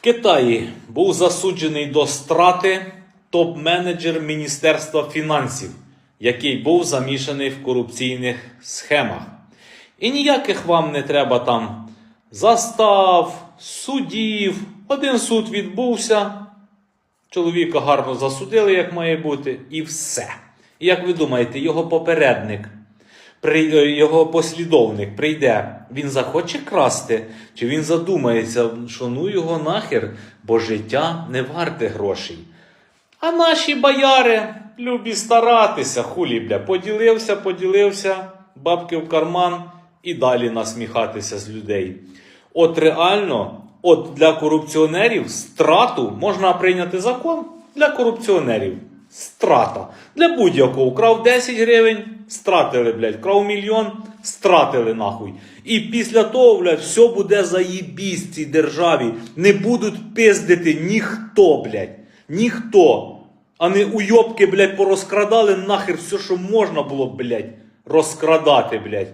Китаї був засуджений до страти топ-менеджер Міністерства фінансів, який був замішаний в корупційних схемах. І ніяких вам не треба там застав, судів. Один суд відбувся, чоловіка гарно засудили, як має бути, і все. І як ви думаєте, його попередник, його послідовник прийде, він захоче красти, чи він задумається, що ну його нахер, бо життя не варте грошей. А наші бояри любі старатися, хулі, бля, поділився, поділився, бабки в карман і далі насміхатися з людей. От реально, от для корупціонерів страту можна прийняти закон для корупціонерів. Страта. Для будь-якого украв 10 гривень, стратили, блядь, вкрав мільйон, стратили нахуй. І після того, блядь, все буде заїбісь цій державі. Не будуть пиздити ніхто, блядь. Ніхто. А не уйобки, блядь, порозкрадали нахер все, що можна було, блядь, розкрадати, блядь.